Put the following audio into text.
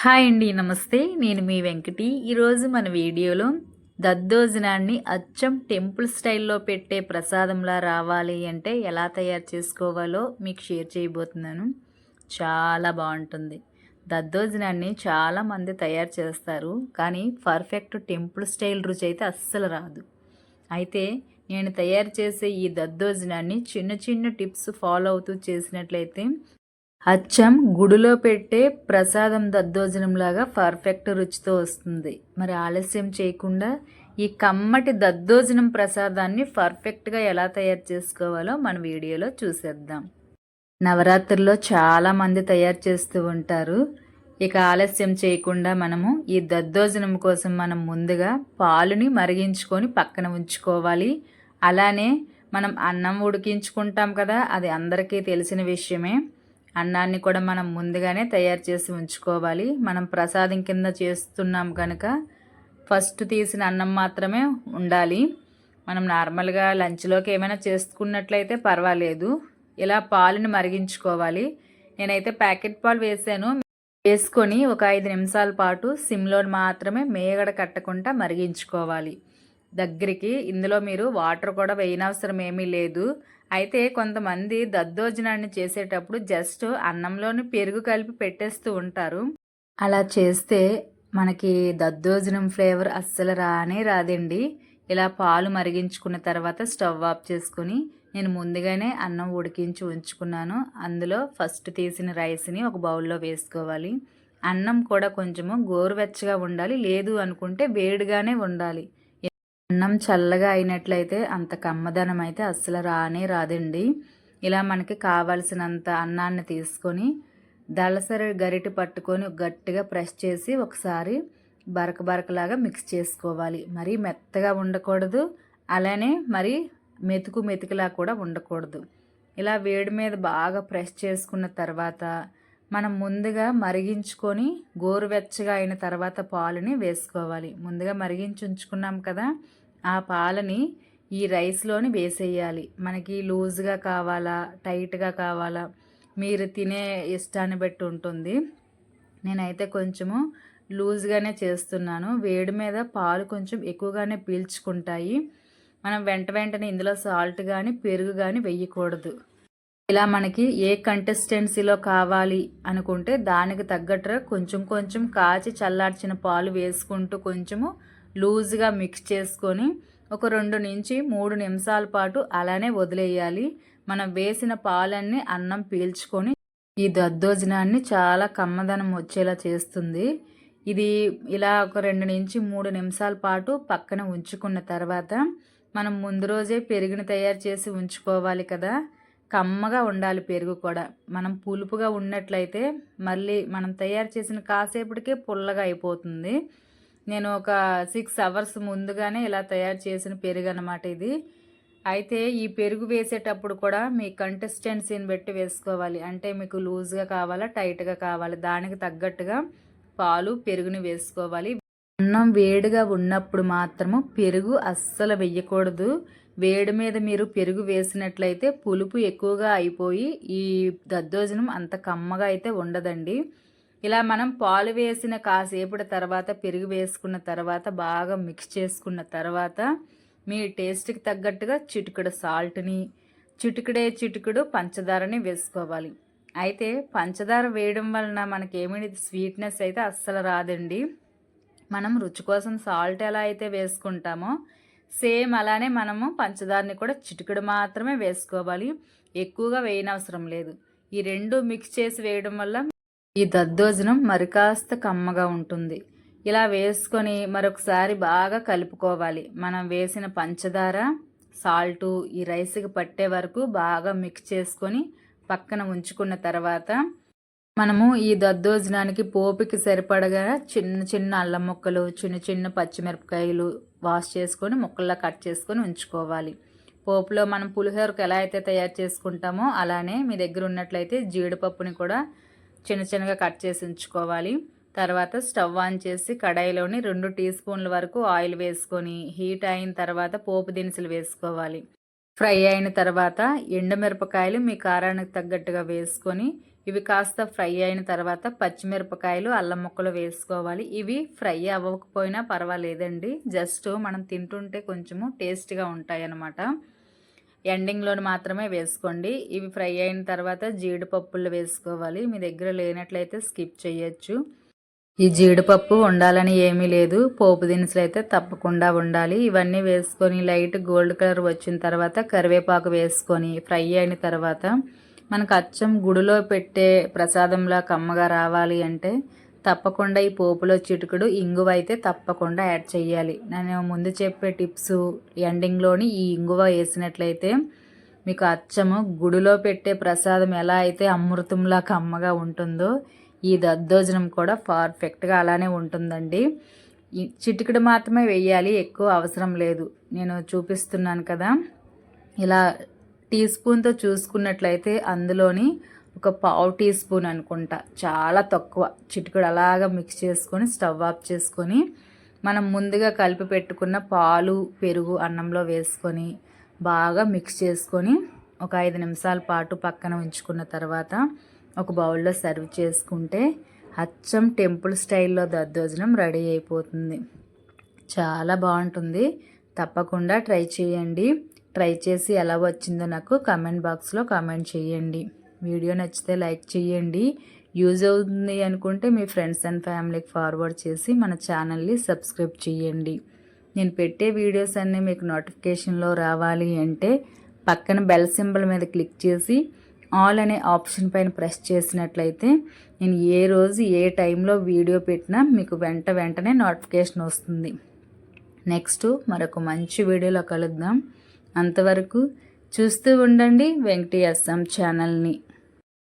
Hi అండి నమస్తే. నేను మీ వెంకటి. ఈరోజు మన వీడియోలో దద్దోజనాన్ని అచ్చం టెంపుల్ స్టైల్లో పెట్టే ప్రసాదంలా రావాలి అంటే ఎలా తయారు చేసుకోవాలో మీకు షేర్ చేయబోతున్నాను. చాలా బాగుంటుంది. దద్దోజనాన్ని చాలామంది తయారు చేస్తారు కానీ పర్ఫెక్ట్ టెంపుల్ స్టైల్ రుచి అయితే అస్సలు రాదు. అయితే నేను తయారు చేసే ఈ దద్దోజనాన్ని చిన్న చిన్న టిప్స్ ఫాలో అవుతూ చేసినట్లయితే అచ్చం గుడిలో పెట్టే ప్రసాదం దద్దోజనంలాగా పర్ఫెక్ట్ రుచితో వస్తుంది. మరి ఆలస్యం చేయకుండా ఈ కమ్మటి దద్దోజనం ప్రసాదాన్ని పర్ఫెక్ట్గా ఎలా తయారు చేసుకోవాలో మన వీడియోలో చూసేద్దాం. నవరాత్రుల్లో చాలామంది తయారు చేస్తూ ఉంటారు. ఇక ఆలస్యం చేయకుండా మనము ఈ దద్దోజనం కోసం మనం ముందుగా పాలుని మరిగించుకొని పక్కన ఉంచుకోవాలి. అలానే మనం అన్నం ఉడికించుకుంటాం కదా అది అందరికీ తెలిసిన విషయమే. అన్నాన్ని కూడా మనం ముందుగానే తయారు చేసి ఉంచుకోవాలి. మనం ప్రసాదం కింద చేస్తున్నాం కనుక ఫస్ట్ తీసిన అన్నం మాత్రమే ఉండాలి. మనం నార్మల్గా లంచ్లోకి ఏమైనా చేసుకున్నట్లయితే పర్వాలేదు. ఇలా పాలను మరిగించుకోవాలి. నేనైతే ప్యాకెట్ పాలు వేసాను. వేసుకొని ఒక ఐదు నిమిషాల పాటు సిమ్లో మాత్రమే మేగడ కట్టకుండా మరిగించుకోవాలి. దగ్గరికి ఇందులో మీరు వాటర్ కూడా వేయనవసరం ఏమీ లేదు. అయితే కొంతమంది దద్దోజనాన్ని చేసేటప్పుడు జస్ట్ అన్నంలోని పెరుగు కలిపి పెట్టేస్తూ ఉంటారు. అలా చేస్తే మనకి దద్దోజనం ఫ్లేవర్ అస్సలు రానే రాదండి. ఇలా పాలు మరిగించుకున్న తర్వాత స్టవ్ ఆఫ్ చేసుకుని నేను ముందుగానే అన్నం ఉడికించి ఉంచుకున్నాను. అందులో ఫస్ట్ తీసిన రైస్ని ఒక బౌల్లో వేసుకోవాలి. అన్నం కూడా కొంచెము గోరువెచ్చగా ఉండాలి. లేదు అనుకుంటే వేడిగానే ఉండాలి. అన్నం చల్లగా అయినట్లయితే అంత కమ్మదనం అయితే అస్సలు రానే రాదండి. ఇలా మనకి కావలసినంత అన్నాన్ని తీసుకొని దళసరి గరిటి పట్టుకొని గట్టిగా ప్రెస్ చేసి ఒకసారి బరక బరకలాగా మిక్స్ చేసుకోవాలి. మరీ మెత్తగా ఉండకూడదు అలానే మరి మెతుకు మెతుకులా కూడా ఉండకూడదు. ఇలా వేడి మీద బాగా ప్రెస్ చేసుకున్న తర్వాత మనం ముందుగా మరిగించుకొని గోరువెచ్చగా అయిన తర్వాత పాలుని వేసుకోవాలి. ముందుగా మరిగించి ఉంచుకున్నాం కదా ఆ పాలని ఈ రైస్లోని వేసేయాలి. మనకి లూజ్గా కావాలా టైట్గా కావాలా మీరు తినే ఇష్టాన్ని బట్టి ఉంటుంది. నేనైతే కొంచెము లూజ్గానే చేస్తున్నాను. వేడి మీద పాలు కొంచెం ఎక్కువగానే పీల్చుకుంటాయి. మనం వెంట వెంటనే ఇందులో సాల్ట్ కానీ పెరుగు కానీ వేయకూడదు. ఇలా మనకి ఏ కంటెస్టెన్సీలో కావాలి అనుకుంటే దానికి తగ్గట్టుగా కొంచెం కొంచెం కాచి చల్లార్చిన పాలు వేసుకుంటూ కొంచెము లూజ్గా మిక్స్ చేసుకొని ఒక రెండు నుంచి మూడు నిమిషాల పాటు అలానే వదిలేయాలి. మనం వేసిన పాలన్నీ అన్నం పీల్చుకొని ఈ దద్దోజనాన్ని చాలా కమ్మదనం వచ్చేలా చేస్తుంది. ఇది ఇలా ఒక రెండు నుంచి మూడు నిమిషాల పాటు పక్కన ఉంచుకున్న తర్వాత మనం ముందు రోజే పెరుగుని తయారు చేసి ఉంచుకోవాలి కదా. కమ్మగా ఉండాలి పెరుగు కూడా. మనం పులుపుగా ఉన్నట్లయితే మళ్ళీ మనం తయారు చేసిన కాసేపటికే పుల్లగా అయిపోతుంది. నేను ఒక సిక్స్ అవర్స్ ముందుగానే ఇలా తయారు చేసిన పెరుగు అనమాట ఇది. అయితే ఈ పెరుగు వేసేటప్పుడు కూడా మీ కంటెస్టెన్సీని బట్టి వేసుకోవాలి. అంటే మీకు లూజ్గా కావాలా టైట్గా కావాలి. దానికి తగ్గట్టుగా పాలు పెరుగుని వేసుకోవాలి. అన్నం వేడిగా ఉన్నప్పుడు మాత్రము పెరుగు అస్సలు వెయ్యకూడదు వేడి మీద మీరు పెరుగు వేసినట్లయితే పులుపు ఎక్కువగా అయిపోయి ఈ దద్దోజనం అంత కమ్మగా అయితే ఉండదండి. ఇలా మనం పాలు వేసిన కాసేపటి తర్వాత పెరుగు వేసుకున్న తర్వాత బాగా మిక్స్ చేసుకున్న తర్వాత మీ టేస్ట్కి తగ్గట్టుగా చిటికెడు సాల్ట్ని చిటికెడే చిటికెడు పంచదారని వేసుకోవాలి. అయితే పంచదార వేయడం వలన మనకేమీ స్వీట్నెస్ అయితే అస్సలు రాదండి. మనం రుచి కోసం సాల్ట్ ఎలా అయితే వేసుకుంటామో సేమ్ అలానే మనము పంచదారని కూడా చిటికెడు మాత్రమే వేసుకోవాలి. ఎక్కువగా వేయనవసరం లేదు. ఈ రెండు మిక్స్ చేసి వేయడం వల్ల ఈ దద్దోజనం మరికాస్త కమ్మగా ఉంటుంది. ఇలా వేసుకొని మరొకసారి బాగా కలుపుకోవాలి. మనం వేసిన పంచదార సాల్టు ఈ రైస్కి పట్టే వరకు బాగా మిక్స్ చేసుకొని పక్కన ఉంచుకున్న తర్వాత మనము ఈ దద్దోజనానికి పోపుకి సరిపడగా చిన్న చిన్న అల్లం ముక్కలు చిన్న చిన్న పచ్చిమిరపకాయలు వాష్ చేసుకొని ముక్కల్లా కట్ చేసుకొని ఉంచుకోవాలి. పోపులో మనం పులిహోరకు ఎలా అయితే తయారు చేసుకుంటామో అలానే మీ దగ్గర ఉన్నట్లయితే జీడిపప్పుని కూడా చిన్న చిన్నగా కట్ చేసి ఉంచుకోవాలి. తర్వాత స్టవ్ ఆన్ చేసి కడాయిలోని రెండు టీ స్పూన్ల వరకు ఆయిల్ వేసుకొని హీట్ అయిన తర్వాత పోపు దినుసులు వేసుకోవాలి. ఫ్రై అయిన తర్వాత ఎండుమిరపకాయలు మీ కారానికి తగ్గట్టుగా వేసుకొని ఇవి కాస్త ఫ్రై అయిన తర్వాత పచ్చిమిరపకాయలు అల్లం ముక్కలు వేసుకోవాలి. ఇవి ఫ్రై అవ్వకపోయినా పర్వాలేదండి. జస్ట్ మనం తింటుంటే కొంచెము టేస్ట్గా ఉంటాయి అన్నమాట ఎండింగ్లో మాత్రమే వేసుకోండి. ఇవి ఫ్రై అయిన తర్వాత జీడిపప్పులు వేసుకోవాలి. మీ దగ్గర లేనట్లయితే స్కిప్ చేయొచ్చు. ఈ జీడిపప్పు ఉండాలని ఏమీ లేదు. పోపు దినుసులు అయితే తప్పకుండా ఉండాలి. ఇవన్నీ వేసుకొని లైట్ గోల్డ్ కలర్ వచ్చిన తర్వాత కరివేపాకు వేసుకొని ఫ్రై అయిన తర్వాత మనకు అచ్చం గుడిలో పెట్టే ప్రసాదంలా కమ్మగా రావాలి అంటే తప్పకుండా ఈ పోపులో చిటుకుడు ఇంగువ అయితే తప్పకుండా యాడ్ చేయాలి నేను ముందు చెప్పే టిప్స్ ఎండింగ్లోని ఈ ఇంగువ వేసినట్లయితే మీకు అచ్చము గుడిలో పెట్టే ప్రసాదం ఎలా అయితే అమృతంలా కమ్మగా ఉంటుందో ఈ దద్దోజనం కూడా పర్ఫెక్ట్గా అలానే ఉంటుందండి. చిటికెడు మాత్రమే వేయాలి ఎక్కువ అవసరం లేదు. నేను చూపిస్తున్నాను కదా. ఇలా టీ స్పూన్తో చూసుకున్నట్లయితే అందులోని ఒక పావు టీ స్పూన్ అనుకుంటా. చాలా తక్కువ. చిటికెడు అలాగా మిక్స్ చేసుకొని స్టవ్ ఆఫ్ చేసుకొని మనం ముందుగా కలిపి పెట్టుకున్న పాలు పెరుగు అన్నంలో వేసుకొని బాగా మిక్స్ చేసుకొని ఒక ఐదు నిమిషాల పాటు పక్కన ఉంచుకున్న తర్వాత ఒక బౌల్లో సర్వ్ చేసుకుంటే అచ్చం టెంపుల్ స్టైల్లో దద్దోజనం రెడీ అయిపోతుంది. చాలా బాగుంటుంది. తప్పకుండా ట్రై చేయండి. ట్రై చేసి ఎలా వచ్చిందో నాకు కమెంట్ బాక్స్లో కామెంట్ చేయండి. వీడియో నచ్చితే లైక్ చేయండి. యూజ్ అవుతుంది అనుకుంటే మీ ఫ్రెండ్స్ అండ్ ఫ్యామిలీకి ఫార్వర్డ్ చేసి మన ఛానల్ని సబ్స్క్రైబ్ చేయండి. నేను పెట్టే వీడియోస్ అన్నీ మీకు నోటిఫికేషన్లో రావాలి అంటే పక్కన బెల్ సింబల్ మీద క్లిక్ చేసి ఆల్ అనే ఆప్షన్ పైన ప్రెస్ చేసినట్లయితే నేను ఏ రోజు ఏ టైంలో వీడియో పెట్టినా మీకు వెంట వెంటనే నోటిఫికేషన్ వస్తుంది. నెక్స్ట్ మరొక మంచి వీడియోలో కలుద్దాం. అంతవరకు చూస్తూ ఉండండి వెంకటీ అస్సాం ఛానల్ని.